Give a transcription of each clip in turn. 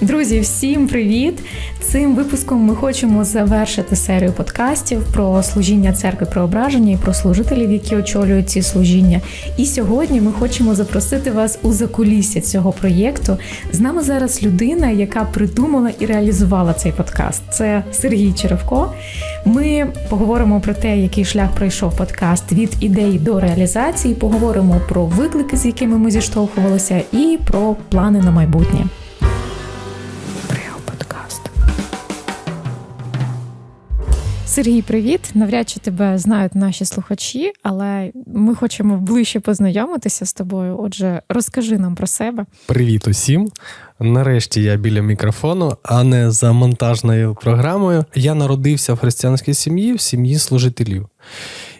Друзі, всім привіт! Цим випуском ми хочемо завершити серію подкастів про служіння церкви преображення і про служителів, які очолюють ці служіння. І сьогодні ми хочемо запросити вас у закулісся цього проєкту. З нами зараз людина, яка придумала і реалізувала цей подкаст. Це Сергій Черевко. Ми поговоримо про те, який шлях пройшов подкаст від ідеї до реалізації. Поговоримо про виклики, з якими ми зіштовхувалися, і про плани на майбутнє. Сергій, привіт! Навряд чи тебе знають наші слухачі, але ми хочемо ближче познайомитися з тобою. Отже, розкажи нам про себе. Привіт усім. Нарешті я біля мікрофону, а не за монтажною програмою. Я народився в християнській сім'ї, в сім'ї служителів.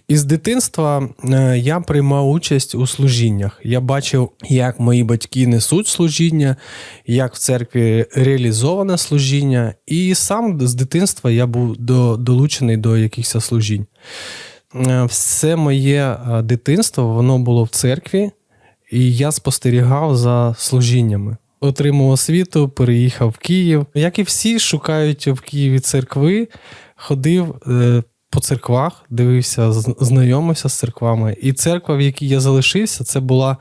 Із дитинства е, я приймав участь у служіннях. Я бачив, як мої батьки несуть служіння, як в церкві реалізоване служіння, і сам з дитинства я був долучений до якихось служінь. Е, все моє е, дитинство воно було в церкві, і я спостерігав за служіннями. Отримав освіту, переїхав в Київ. Як і всі шукають в Києві церкви, ходив по церквах, дивився, знайомився з церквами. І церква, в якій я залишився, це була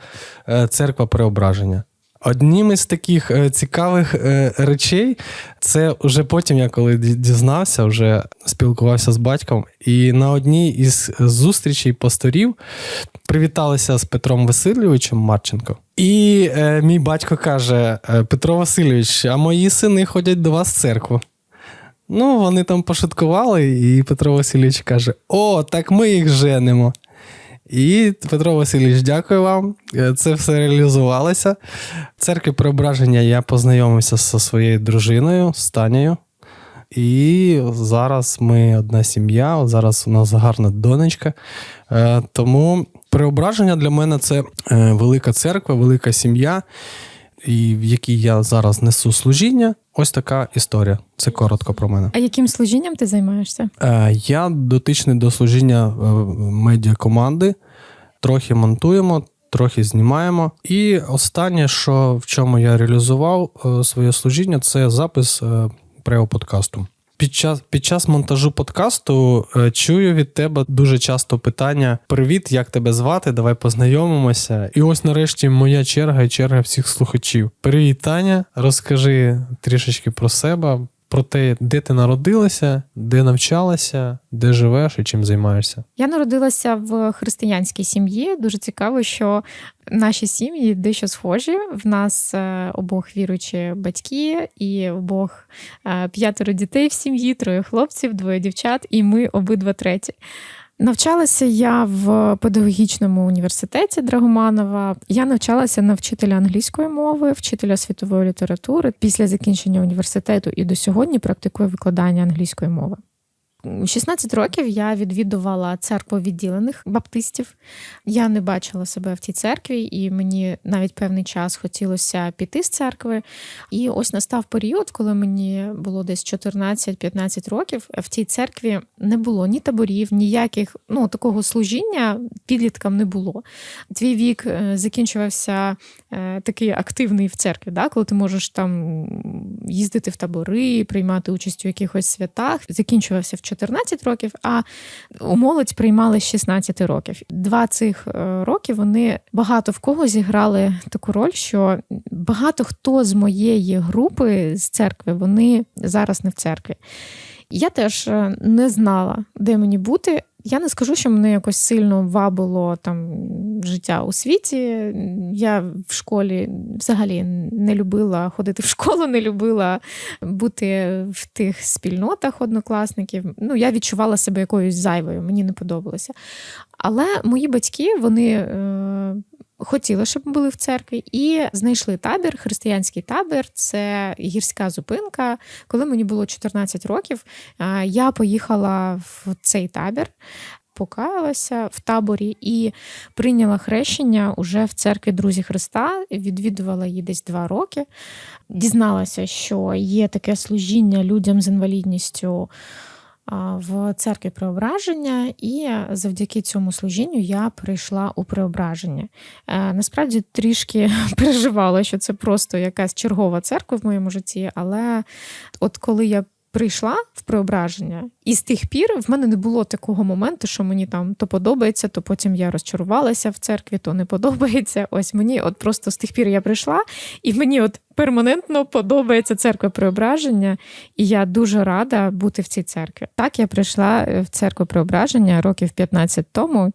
е, церква преображення. Одним із таких е, цікавих е, речей, це вже потім, я коли дізнався, вже спілкувався з батьком, і на одній із зустрічей пасторів привіталися з Петром Васильовичем Марченко. І мій батько каже: Петро Васильович, а мої сини ходять до вас в церкву. Ну, вони там пошуткували, і Петро Васильович каже: О, так ми їх женимо. І Петро Васильович, дякую вам. Е, це все реалізувалося. В церкві преображення я познайомився зі своєю дружиною, з Танею. І зараз ми одна сім'я, зараз у нас гарна донечка. Е, тому преображення для мене це е, велика церква, велика сім'я і в якій я зараз несу служіння. Ось така історія. Це коротко про мене. А яким служінням ти займаєшся? Е, я дотичний до служіння медіа медіакоманди. Трохи монтуємо, трохи знімаємо. І останнє, що в чому я реалізував е, своє служіння, це запис прео-подкасту. Під час під час монтажу подкасту е, чую від тебе дуже часто питання: Привіт, як тебе звати? Давай познайомимося. І ось нарешті моя черга і черга всіх слухачів. Привіт, Таня, розкажи трішечки про себе, про те, де ти народилася, де навчалася, де живеш і чим займаєшся. Я народилася в християнській сім'ї. Дуже цікаво, що наші сім'ї дещо схожі. В нас е, обох віруючі батьки, і обох е, п'ятеро дітей в сім'ї, троє хлопців, двоє дівчат, і ми обидва треті. Навчалася я в педагогічному університеті Драгоманова. Я навчалася на вчителя англійської мови, вчителя світової літератури. Після закінчення університету і до сьогодні практикую викладання англійської мови. 16 років я відвідувала церкву відділених баптистів. Я не бачила себе в тій церкві, і мені навіть певний час хотілося піти з церкви. І ось настав період, коли мені було десь 14-15 років. В тій церкві не було ні таборів, ніяких ну такого служіння підліткам не було. Твій вік е, закінчувався е, такий активний в церкві, да? коли ти можеш там їздити в табори, приймати участь у якихось святах. Закінчувався в 14 років, а у молодь приймали з 16 років. Два цих е, роки вони багато в кого зіграли таку роль, що багато хто з моєї групи з церкви вони зараз не в церкві. Я теж е, не знала, де мені бути. Я не скажу, що мене якось сильно вабило там життя у світі. Я в школі взагалі не любила ходити в школу, не любила бути в тих спільнотах однокласників. Ну, я відчувала себе якоюсь зайвою, мені не подобалося. Але мої батьки вони е, хотіли, щоб були в церкві, і знайшли табір, християнський табір. Це гірська зупинка. Коли мені було 14 років, я поїхала в цей табір. Покаялася в таборі і прийняла хрещення уже в церкві Друзі Христа. Відвідувала її десь два роки. Дізналася, що є таке служіння людям з інвалідністю в церкві преображення, і завдяки цьому служінню я прийшла у преображення. Е, Насправді трішки переживала, що це просто якась чергова церква в моєму житті, але от коли я прийшла в преображення, і з тих пір в мене не було такого моменту, що мені там то подобається, то потім я розчарувалася в церкві, то не подобається. Ось мені, от просто з тих пір я прийшла, і мені от перманентно подобається церква преображення, і я дуже рада бути в цій церкві. Так, я прийшла е, в церкву преображення років 15 тому.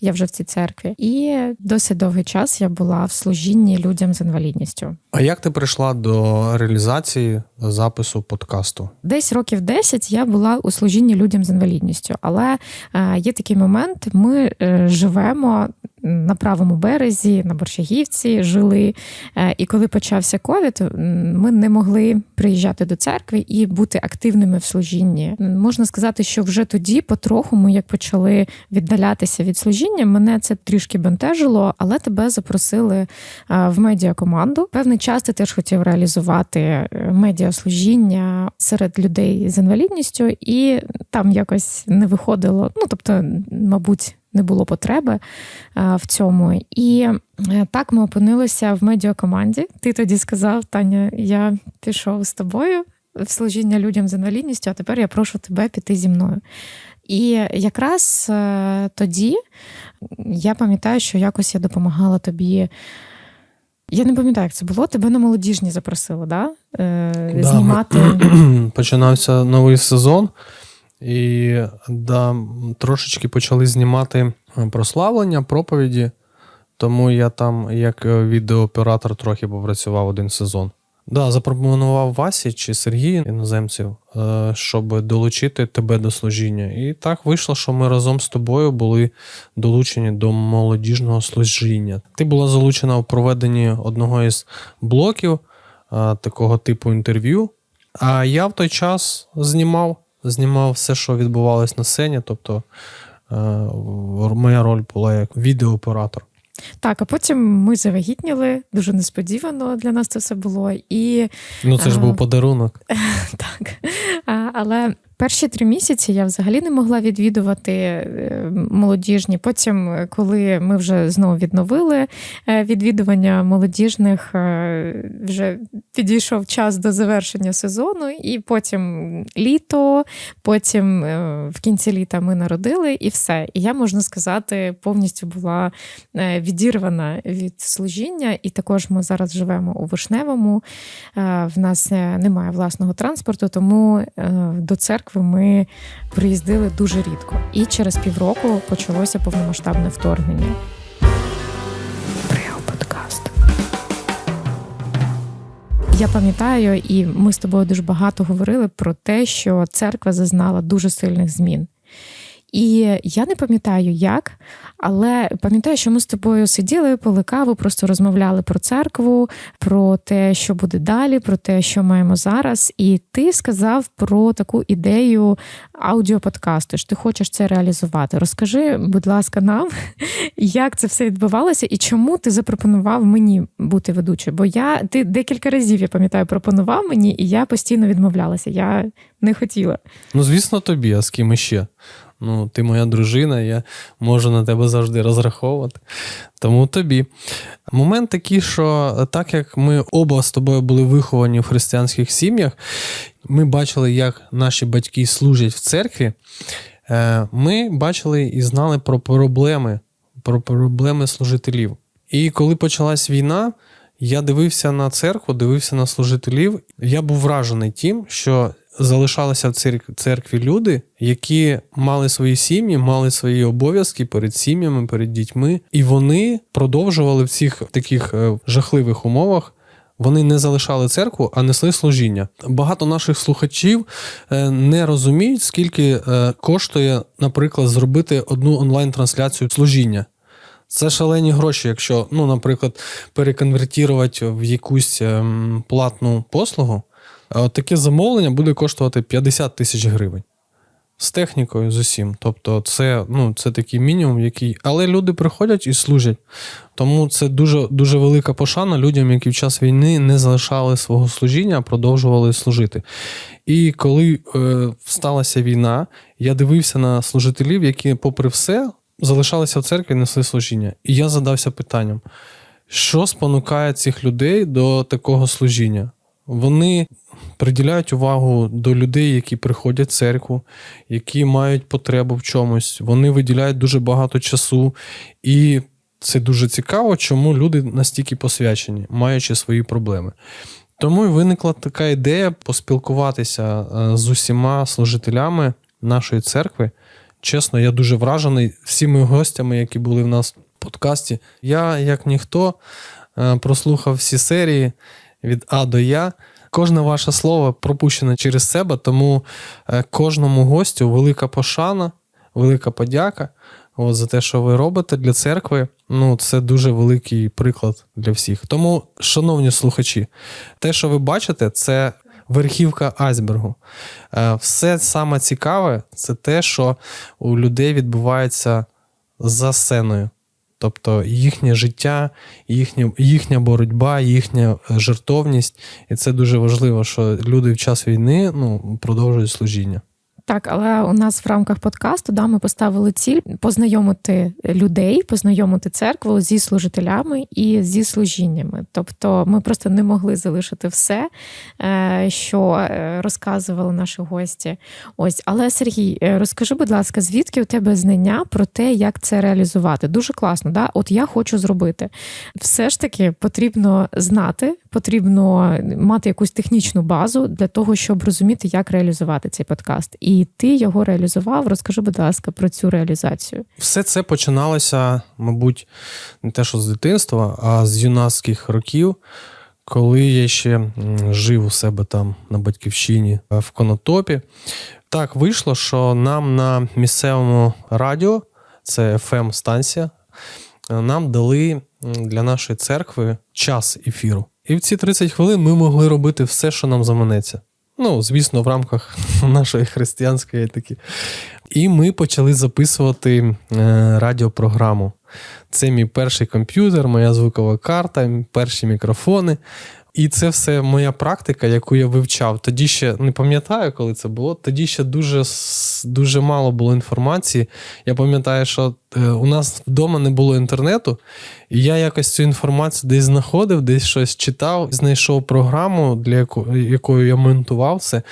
Я вже в цій церкві, і досить довгий час я була в служінні людям з інвалідністю. А як ти прийшла до реалізації запису подкасту? Десь років 10 я була у служінні людям з інвалідністю, але е, є такий момент: ми е, живемо на правому березі, на Борщагівці жили. Е, і коли почався ковід, ми не могли приїжджати до церкви і бути активними в служінні. Можна сказати, що вже тоді, потроху, ми як почали віддалятися від служіння, мене це трішки бентежило, але тебе запросили е, в медіакоманду. Певний час ти теж хотів реалізувати е, медіаслужіння серед людей з інвалідністю, і там якось не виходило. Ну тобто, мабуть. Не було потреби е, в цьому. І е, так ми опинилися в медіакоманді. Ти тоді сказав, Таня, я пішов з тобою в служіння людям з інвалідністю, а тепер я прошу тебе піти зі мною. І якраз е, тоді я пам'ятаю, що якось я допомагала тобі. Я не пам'ятаю, як це було. Тебе на молодіжні запросили, да? Е, Да, знімати. Починався новий сезон, і да, трошечки почали знімати прославлення, проповіді. Тому я там, як е, відеооператор, трохи попрацював один сезон. Да, запропонував Васі чи Сергію іноземців, е, щоб долучити тебе до служіння. І так вийшло, що ми разом з тобою були долучені до молодіжного служіння. Ти була залучена в проведенні одного із блоків е, такого типу інтерв'ю. А я в той час знімав, знімав все, що відбувалось на сцені. Тобто е, моя роль була як відеооператор. Так, а потім ми завагітніли. Дуже несподівано для нас це все було. І Ну, це ж був був подарунок. так. А, Але перші три місяці я взагалі не могла відвідувати е, молодіжні. Потім, е, коли ми вже знову відновили е, відвідування молодіжних, вже підійшов час до завершення сезону, і потім літо, потім в кінці літа ми народили, і все. І я можна сказати, повністю була відірвана від служіння. І також ми зараз живемо у Вишневому. В нас немає власного транспорту, тому до церкви ми приїздили дуже рідко. І через півроку почалося повномасштабне вторгнення. Я пам'ятаю, і ми з тобою дуже багато говорили про те, що церква зазнала дуже сильних змін. І я не пам'ятаю як, але пам'ятаю, що ми з тобою сиділи, пили каву, просто розмовляли про церкву, про те, що буде далі, про те, що маємо зараз. І ти сказав про таку ідею аудіоподкасту. що Ти хочеш це реалізувати. Розкажи, будь ласка, нам, як це все відбувалося, і чому ти запропонував мені бути ведучою? Бо я ти декілька разів я пам'ятаю, пропонував мені, і я постійно відмовлялася. Я не хотіла. Ну, звісно, тобі, а з ким іще? Ну, ти моя дружина, я можу на тебе завжди розраховувати. Тому тобі. Момент такий, що так як ми оба з тобою були виховані в християнських сім'ях, ми бачили, як наші батьки служать в церкві. е, Ми бачили і знали про проблеми, про проблеми служителів. І коли почалась війна, я дивився на церкву, дивився на служителів. Я був вражений тим, що залишалися в церк- церкві люди, які мали свої сім'ї, мали свої обов'язки перед сім'ями, перед дітьми, і вони продовжували в цих таких е, жахливих умовах. Вони не залишали церкву, а несли служіння. Багато наших слухачів е, не розуміють, скільки е, коштує, наприклад, зробити одну онлайн-трансляцію служіння. Це шалені гроші, якщо, ну, наприклад, переконвертувати в якусь ем, платну послугу, таке замовлення буде коштувати 50 тисяч гривень. з технікою, з усім. Тобто, це, ну, це такий мінімум, який. Але люди приходять і служать. Тому це дуже, дуже велика пошана людям, які в час війни не залишали свого служіння, а продовжували служити. І коли е, сталася війна, я дивився на служителів, які, попри все, залишалися в церкві, несли служіння. І я задався питанням: що спонукає цих людей до такого служіння? Вони приділяють увагу до людей, які приходять в церкву, які мають потребу в чомусь. Вони виділяють дуже багато часу. І це дуже цікаво, чому люди настільки посвячені, маючи свої проблеми. Тому і виникла така ідея поспілкуватися е, з усіма служителями нашої церкви. Чесно, я дуже вражений всіми гостями, які були в нас в подкасті. Я, як ніхто, е, прослухав всі серії від А до Я. Кожне ваше слово пропущене через себе, тому е, кожному гостю велика пошана, велика подяка от, за те, що ви робите для церкви. Ну, це дуже великий приклад для всіх. Тому, шановні слухачі, те, що ви бачите, це верхівка айсбергу. Е, Все саме цікаве це те, що у людей відбувається за сценою. Тобто їхнє життя, їхня, їхня боротьба, їхня е, жертовність. І це дуже важливо, що люди в час війни ну, продовжують служіння. Так, але у нас в рамках подкасту да, ми поставили ціль познайомити людей, познайомити церкву зі служителями і зі служіннями. Тобто ми просто не могли залишити все, е, що е, розказували наші гості. Ось, але Сергій, е, розкажи, будь ласка, звідки у тебе знання про те, як це реалізувати? Дуже класно, да? От я хочу зробити. Все ж таки потрібно знати, потрібно мати якусь технічну базу для того, щоб розуміти, як реалізувати цей подкаст. І ти його реалізував. Розкажи, будь ласка, про цю реалізацію. Все це починалося, мабуть, не те, що з дитинства, а з юнацьких років, коли я ще жив у себе там на батьківщині е, в Конотопі. Так вийшло, що нам на місцевому радіо, це fm станція нам дали для нашої церкви час ефіру. І в ці 30 хвилин ми могли робити все, що нам заманеться. Ну, звісно, в рамках нашої християнської етики. І ми почали записувати е, радіопрограму. Це мій перший комп'ютер, моя звукова карта, перші мікрофони. І це все моя практика, яку я вивчав. Тоді ще не пам'ятаю, коли це було. Тоді ще дуже, дуже мало було інформації. Я пам'ятаю, що е, у нас вдома не було інтернету, і я якось цю інформацію десь знаходив, десь щось читав, знайшов програму, для яко- якою я монтував це.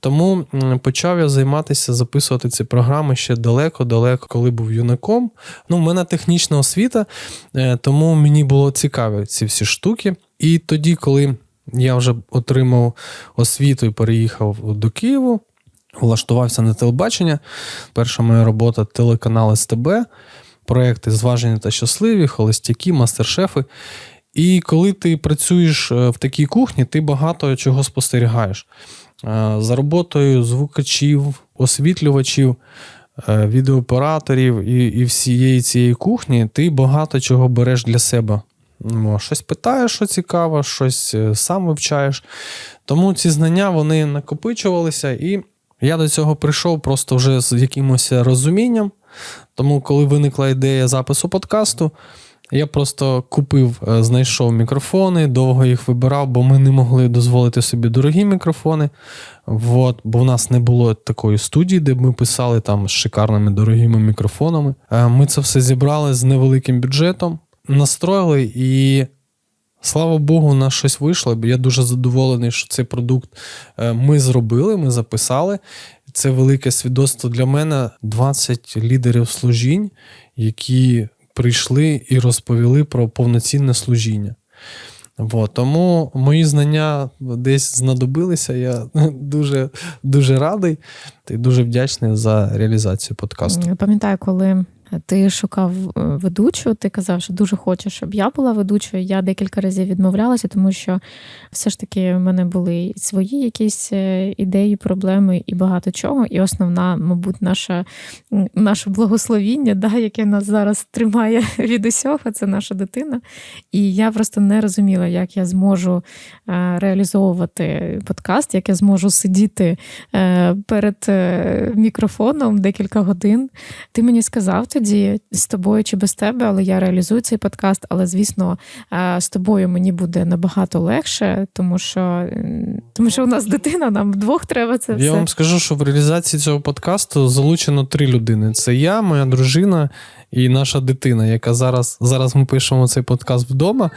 Тому почав я займатися записувати ці програми ще далеко-далеко, коли був юнаком. Ну, в мене технічна освіта, е, тому мені було цікаві ці всі штуки. І тоді, коли я вже отримав освіту і переїхав до Києву, влаштувався на телебачення. Перша моя робота телеканал СТБ, проекти Зважені та щасливі, холостяки, мастер-шефи. І коли ти працюєш е, в такій кухні, ти багато чого спостерігаєш. Е, За роботою звукачів, освітлювачів, е, відеооператорів і, і всієї цієї кухні, ти багато чого береш для себе. Ну, Щось питаєш, що цікаво, щось е, сам вивчаєш. Тому ці знання вони накопичувалися, і я до цього прийшов просто вже з якимось розумінням. Тому, коли виникла ідея запису подкасту, я просто купив, е, знайшов мікрофони, довго їх вибирав, бо ми не могли дозволити собі дорогі мікрофони. Вот, бо в нас не було такої студії, де б ми писали там з шикарними дорогими мікрофонами. Е, Ми це все зібрали з невеликим бюджетом, настроїли і. Слава Богу, у нас щось вийшло. бо Я дуже задоволений, що цей продукт е, ми зробили, ми записали. Це велике свідоцтво для мене. 20 лідерів служінь, які прийшли і розповіли про повноцінне служіння. Вот, тому мої знання десь знадобилися. Я дуже, дуже радий і дуже вдячний за реалізацію подкасту. Я пам'ятаю, коли Ти шукав е, ведучу, ти казав, що дуже хочеш, щоб я була ведучою. Я декілька разів відмовлялася, тому що все ж таки в мене були свої якісь е, ідеї, проблеми і багато чого. І основна, мабуть, наша, наше благословіння, да, яке нас зараз тримає від усього, це наша дитина. І я просто не розуміла, як я зможу е, реалізовувати подкаст, як я зможу сидіти перед мікрофоном декілька годин. Ти мені сказав тоді з тобою чи без тебе, але я реалізую цей подкаст. Але звісно, з тобою мені буде набагато легше, тому що тому що у нас дитина, нам вдвох треба це. Я все. вам скажу, що в реалізації цього подкасту залучено три людини: це я, моя дружина і наша дитина, яка зараз зараз ми пишемо цей подкаст вдома.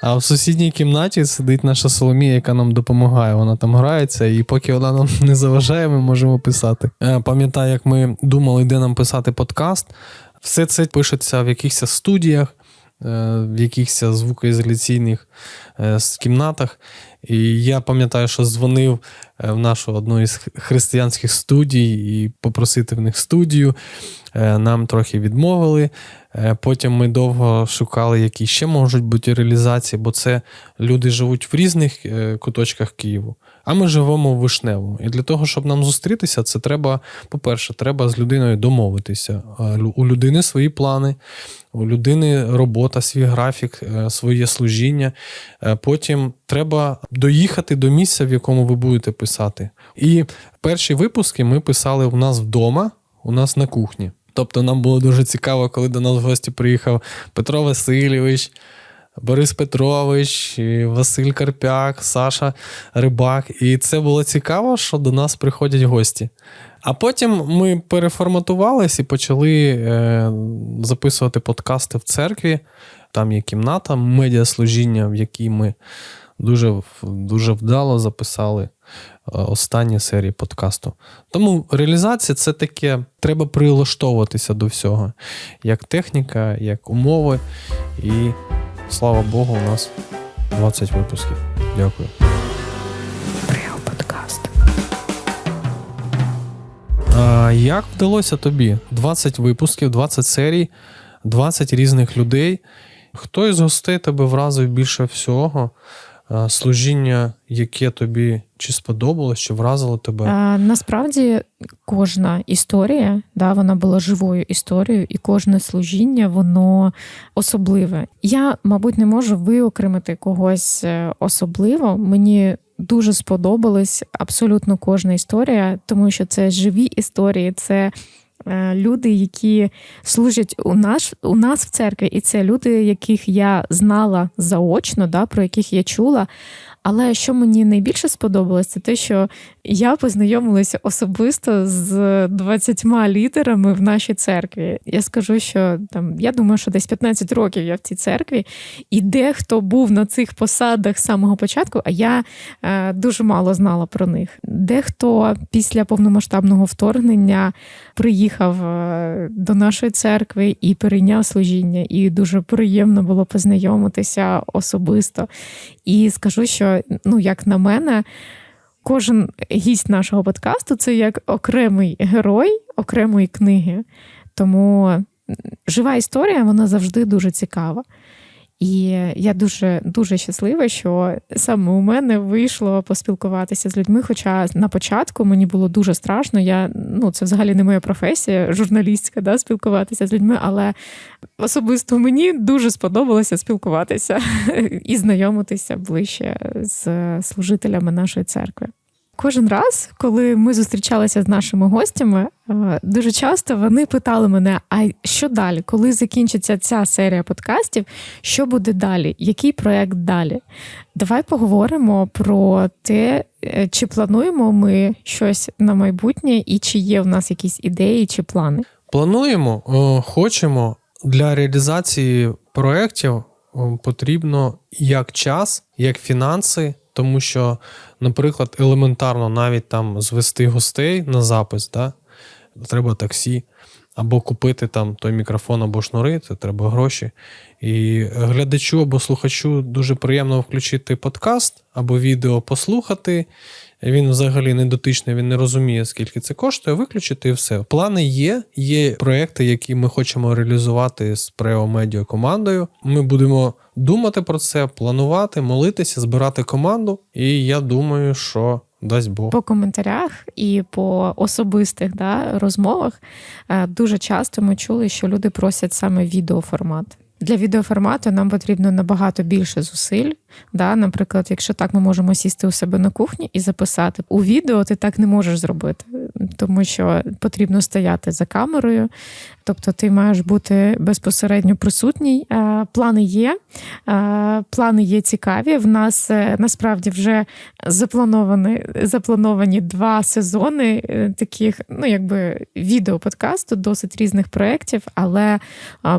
А в сусідній кімнаті сидить наша Соломія, яка нам допомагає. Вона там грається, і поки вона нам не заважає, ми можемо писати. Е, пам'ятаю, як ми думали, де нам писати подкаст. Все це пишеться в якихось студіях, е, в якихось звукоізоляційних е, кімнатах. І я пам'ятаю, що дзвонив в нашу одну із християнських студій і попросити в них студію. Нам трохи відмовили. Потім ми довго шукали, які ще можуть бути реалізації, бо це люди живуть в різних куточках Києву, а ми живемо в Вишневому. І для того, щоб нам зустрітися, це треба, по-перше, треба з людиною домовитися. У людини свої плани, у людини робота, свій графік, своє служіння. Потім треба доїхати до місця, в якому ви будете писати. І перші випуски ми писали у нас вдома, у нас на кухні. Тобто нам було дуже цікаво, коли до нас в гості приїхав Петро Васильович, Борис Петрович, Василь Карпяк, Саша Рибак. І це було цікаво, що до нас приходять гості. А потім ми переформатувались і почали е, записувати подкасти в церкві. Там є кімната медіаслужіння, в якій ми дуже, дуже вдало записали останні серії подкасту. Тому реалізація це таке, треба прилаштовуватися до всього. Як техніка, як умови. І слава Богу, у нас 20 випусків. Дякую. подкаст. А Як вдалося тобі? 20 випусків, 20 серій, 20 різних людей. Хто із гостей тебе вразив більше всього? Служіння, яке тобі чи сподобалось, чи вразило тебе? А, Насправді кожна історія, да, вона була живою історією, і кожне служіння, воно особливе. Я, мабуть, не можу виокремити когось е, особливо. Мені дуже сподобалась абсолютно кожна історія, тому що це живі історії, це люди, які служать у нас у нас в церкві, і це люди, яких я знала заочно, да, про яких я чула. Але що мені найбільше сподобалось, це те, що я познайомилася особисто з 20 лідерами в нашій церкві. Я скажу, що там я думаю, що десь 15 років я в цій церкві, і дехто був на цих посадах з самого початку, а я е, дуже мало знала про них. Дехто після повномасштабного вторгнення приїхав е, до нашої церкви і перейняв служіння, і дуже приємно було познайомитися особисто. І скажу, що ну, як на мене, кожен гість нашого подкасту це як окремий герой окремої книги. Тому жива історія вона завжди дуже цікава. І я дуже дуже щаслива, що саме у мене вийшло поспілкуватися з людьми. Хоча на початку мені було дуже страшно. Я ну це взагалі не моя професія, журналістська, да, спілкуватися з людьми, але особисто мені дуже сподобалося спілкуватися і знайомитися ближче з служителями нашої церкви. Кожен раз, коли ми зустрічалися з нашими гостями, е, дуже часто вони питали мене: а що далі? Коли закінчиться ця серія подкастів, що буде далі? Який проект далі? Давай поговоримо про те, е, чи плануємо ми щось на майбутнє, і чи є в нас якісь ідеї чи плани. Плануємо, хочемо для реалізації проєктів потрібно як час, як фінанси тому що, наприклад, елементарно навіть там звести гостей на запис, да? треба таксі. або купити там той мікрофон або шнури, це треба гроші. І глядачу або слухачу дуже приємно включити подкаст або відео послухати. Він взагалі не дотичний, він не розуміє, скільки це коштує. Виключити і все. Плани є. Є проекти, які ми хочемо реалізувати з Прео Медіа командою. Ми будемо думати про це, планувати, молитися, збирати команду. І я думаю, що дасть Бог. По коментарях і по особистих да, розмовах е, дуже часто ми чули, що люди просять саме відеоформат. Для відеоформату нам потрібно набагато більше зусиль. Да? Наприклад, якщо так ми можемо сісти у себе на кухні і записати у відео, ти так не можеш зробити, тому що потрібно стояти за камерою, тобто ти маєш бути безпосередньо присутній. Е, Плани є, е, плани є цікаві. В нас е, насправді вже заплановані, заплановані два сезони таких, ну якби відеоподкасту, досить різних проєктів, але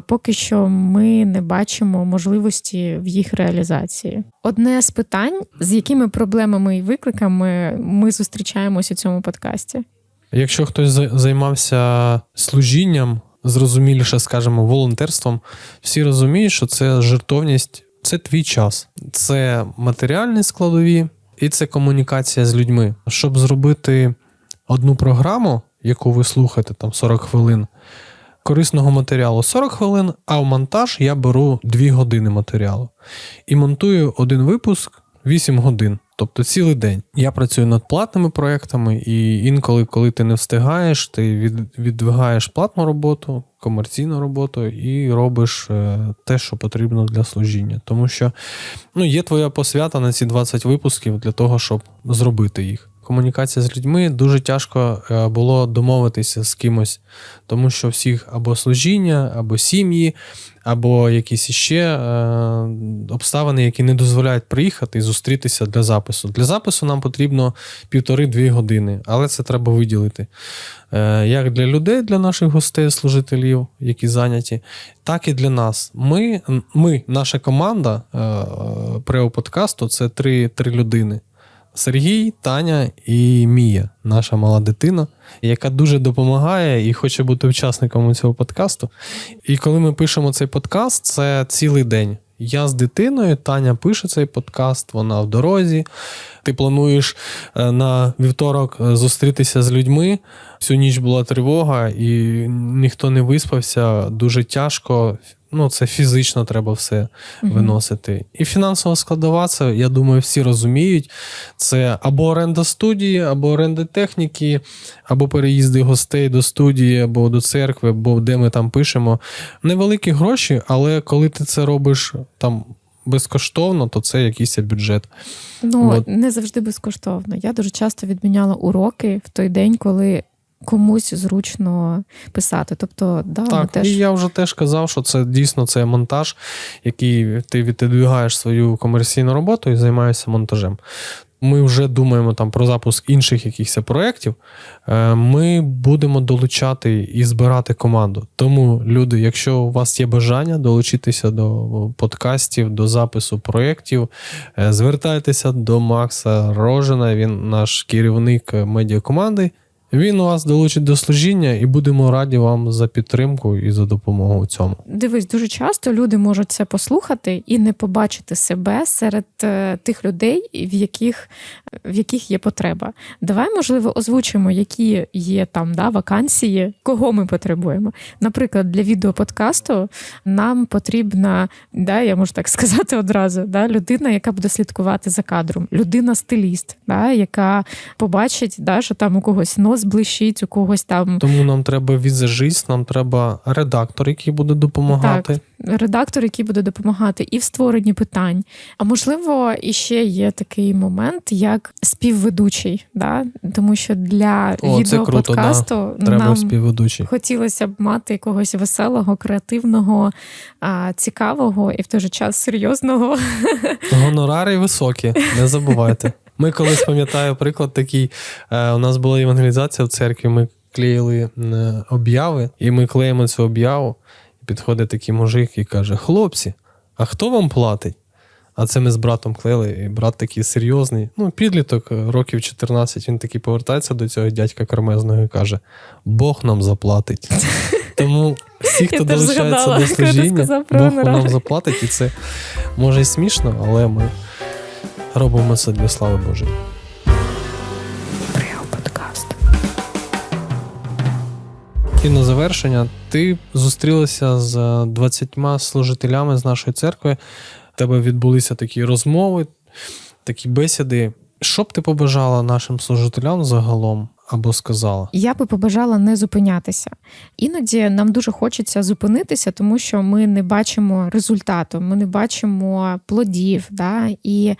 поки що ми не бачимо можливості в їх реалізації. Одне з питань, з якими проблемами і викликами ми зустрічаємось у цьому подкасті. Якщо хтось за- займався служінням, зрозуміліше, скажімо, волонтерством, всі розуміють, що це жертовність, це твій час, це матеріальні складові і це комунікація з людьми. Щоб зробити одну програму, яку ви слухаєте, там 40 хвилин. Корисного матеріалу 40 хвилин, а в монтаж я беру 2 години матеріалу. І монтую один випуск 8 годин, тобто цілий день. Я працюю над платними проектами, і інколи, коли ти не встигаєш, ти від, віддвигаєш платну роботу, комерційну роботу і робиш е, те, що потрібно для служіння. Тому що ну, є твоя посвята на ці 20 випусків для того, щоб зробити їх. Комунікація з людьми дуже тяжко е, було домовитися з кимось, тому що всіх або служіння, або сім'ї, або якісь іще е, обставини, які не дозволяють приїхати і зустрітися для запису. Для запису нам потрібно півтори-дві години, але це треба виділити. Е, як для людей, для наших гостей, служителів, які зайняті, так і для нас. Ми, ми наша команда е, Прео подкасту це три, три людини. Сергій, Таня і Мія, наша мала дитина, яка дуже допомагає і хоче бути учасником цього подкасту. І коли ми пишемо цей подкаст, це цілий день. Я з дитиною, Таня пише цей подкаст, вона в дорозі. Ти плануєш е, на вівторок е, зустрітися з людьми. Всю ніч була тривога, і ніхто не виспався. Дуже тяжко. Ну, це фізично треба все Мгм. виносити. І фінансова складова, це, я думаю, всі розуміють. Це або оренда студії, або оренда техніки, або переїзди гостей до студії, або до церкви, або де ми там пишемо. Невеликі гроші, але коли ти це робиш там безкоштовно, то це якийсь бюджет. Ну От. не завжди безкоштовно. Я дуже часто відміняла уроки в той день, коли комусь зручно писати. Тобто, да, Так, теж і я вже теж казав, що це дійсно це монтаж, який ти віддвигаєш свою комерційну роботу і займаєшся монтажем. Ми вже думаємо там про запуск інших якихось проєктів. Е, Ми будемо долучати і збирати команду. Тому, люди, якщо у вас є бажання долучитися до подкастів, до запису проєктів, е, звертайтеся до Макса Рожина. Він наш керівник медіакоманди. Він вас долучить до служіння, і будемо раді вам за підтримку і за допомогу у цьому. дивись, дуже часто люди можуть це послухати і не побачити себе серед е, тих людей, в яких, в яких є потреба. Давай, можливо, озвучимо, які є там да, вакансії, кого ми потребуємо. Наприклад, для відеоподкасту нам потрібна, да, я можу так сказати одразу, да, людина, яка буде слідкувати за кадром, людина-стиліст, да, яка побачить, да, що там у когось нос блищить, у когось там Тому нам треба візажист, нам треба редактор, який буде допомагати. редактор, який буде допомагати і в створенні питань. А можливо, іще є такий момент, як співведучий, да? тому що для О, це круто, відеоподкасту Треба нам співведучий. хотілося б мати якогось веселого, креативного, цікавого і в той же час серйозного. Гонорари високі, не забувайте. Ми колись пам'ятаю приклад такий. е, У нас була евангелізація в церкві, ми клеїли е, обяви, і ми клеїмо цю об'яву. І підходить такий мужик і каже: Хлопці, а хто вам платить? А це ми з братом клеїли, і брат такий серйозний. Ну, підліток, е, років 14, він такий повертається до цього дядька Кармезного і каже: Бог нам заплатить. Тому всі, хто долучається до служіння, Бог нам заплатить, і це може і смішно, але ми робимо це для слави Божої. Подкаст. І на завершення ти зустрілася з 20 служителями з нашої церкви. У тебе відбулися такі розмови, такі бесіди. Що б ти побажала нашим служителям загалом або сказала? Я би побажала не зупинятися. Іноді нам дуже хочеться зупинитися, тому що ми не бачимо результату, ми не бачимо плодів. Да? І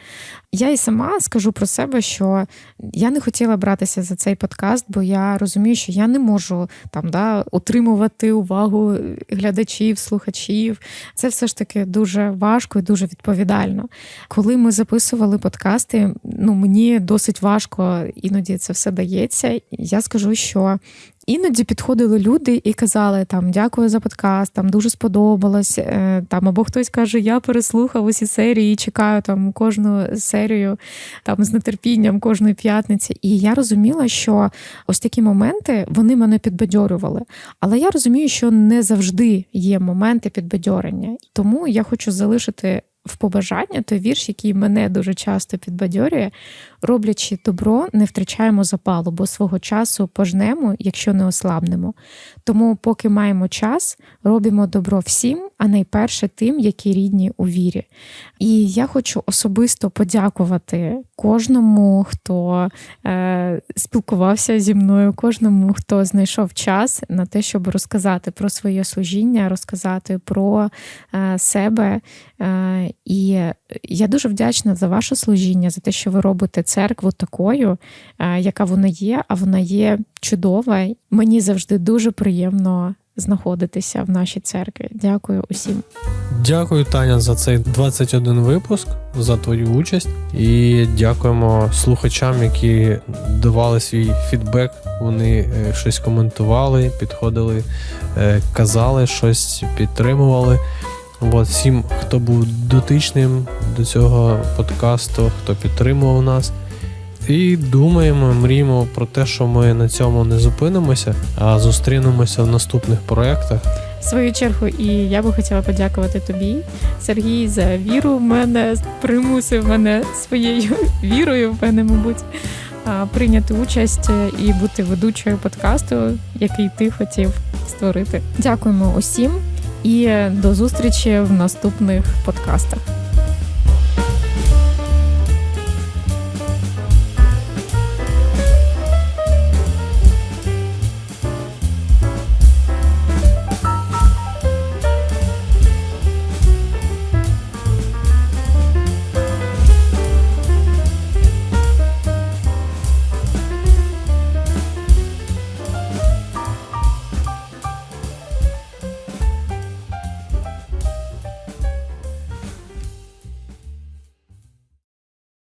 я і сама скажу про себе, що я не хотіла братися за цей подкаст, бо я розумію, що я не можу там да, утримувати увагу глядачів, слухачів. Це все ж таки дуже важко і дуже відповідально. Коли ми записували подкасти, ну мені досить важко іноді це все дається. Я скажу, що іноді підходили люди і казали там дякую за подкаст, там дуже сподобалось. е, Там або хтось каже, я переслухав усі серії, і чекаю там кожну серію там з нетерпінням кожної п'ятниці. І я розуміла, що ось такі моменти вони мене підбадьорювали. Але я розумію, що не завжди є моменти підбадьорення. Тому я хочу залишити в побажання той вірш, який мене дуже часто підбадьорює. Роблячи добро, не втрачаємо запалу, бо свого часу пожнемо, якщо не ослабнемо. Тому, поки маємо час, робимо добро всім, а найперше тим, які рідні у вірі. І я хочу особисто подякувати кожному, хто е, спілкувався зі мною, кожному, хто знайшов час на те, щоб розказати про своє служіння, розказати про е, себе. Е, і я дуже вдячна за ваше служіння, за те, що ви робите церкву такою, е, яка вона є, а вона є чудова. Мені завжди дуже приємно знаходитися в нашій церкві. Дякую усім. Дякую, Таня, за цей 21 випуск, за твою участь. І дякуємо слухачам, які давали свій фідбек. Вони е, щось коментували, підходили, е, казали щось, підтримували. От, всім, хто був дотичним до цього подкасту, хто підтримував нас. І думаємо, мріємо про те, що ми на цьому не зупинимося, а зустрінемося в наступних проєктах. В свою чергу, і я би хотіла подякувати тобі, Сергій, за віру в мене, примусив мене своєю вірою, в мене, мабуть, прийняти участь і бути ведучою подкасту, який ти хотів створити. Дякуємо усім і до зустрічі в наступних подкастах.